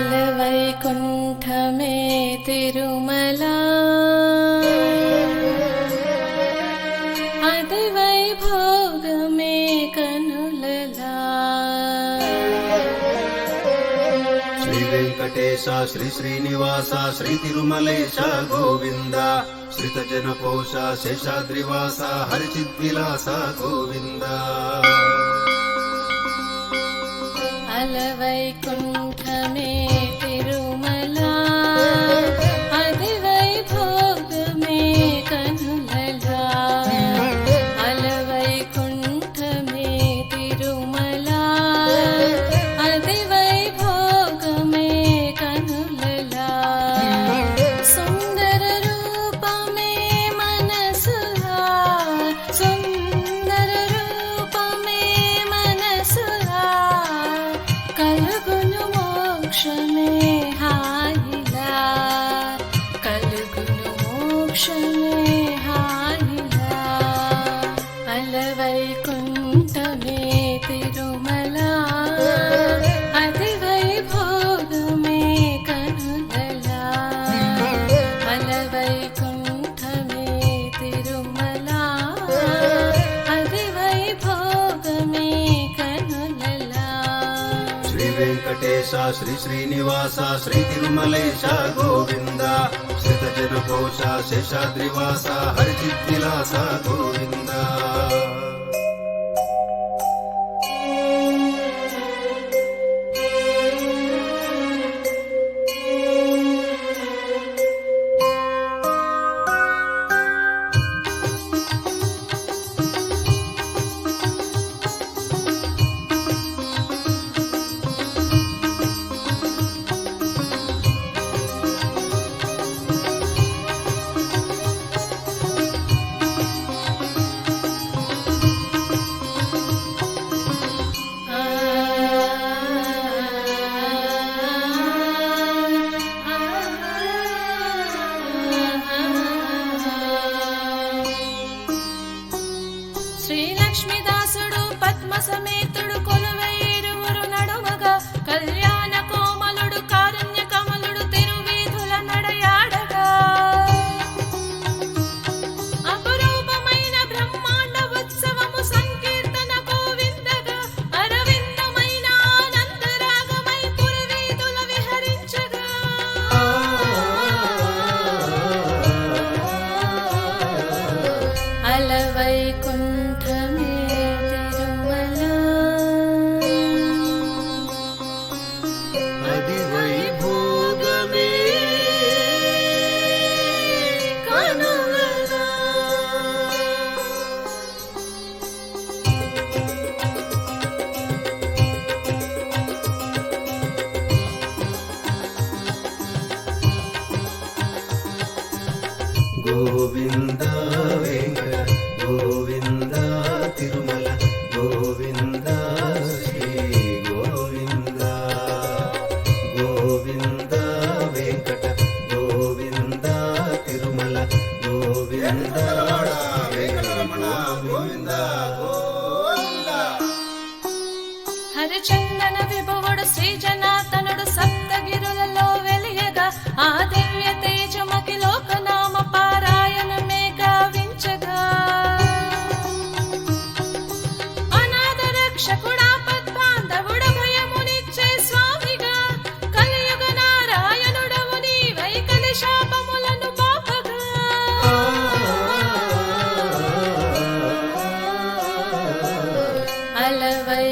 అలవైకుంఠమే తిరుమల. అది వైభోగమే కనులలా. శ్రీ వెంకటేశ శ్రీ శ్రీనివాస శ్రీ తిరుమలేశ గోవింద శ్రిత జన పోష శేషాద్రివాస వెంకటేశ శ్రీ శ్రీనివాస శ్రీ తిరుమలేశ గోవింద శ్రిత జన పోష శేషాద్రివాస హరిచిద్విలాస గోవింద. శ్రీ లక్ష్మీదాసుడు పద్మ సమేతుడు కొలువై ఇరువురు నడుమగా కళ్యాణ కోమలుడు కారుణ్య కమలుడు తిరువీధుల నడయాడగా. అపురూపమైన బ్రహ్మాండ ఉత్సవము సంకీర్తన గోవిందగా అరవిందమైన ఆనందరాగమై పురవీధుల విహరించగా. అలవైకుంఠమే గోవింద వెంకట గోవింద తిరుమల గోవింద శ్రీ గోవింద. గోవింద వెంకట గోవింద తిరుమల గోవింద గోవింద. హరిచందన విభవుడు శ్రీజనాథనుడు జన अलवै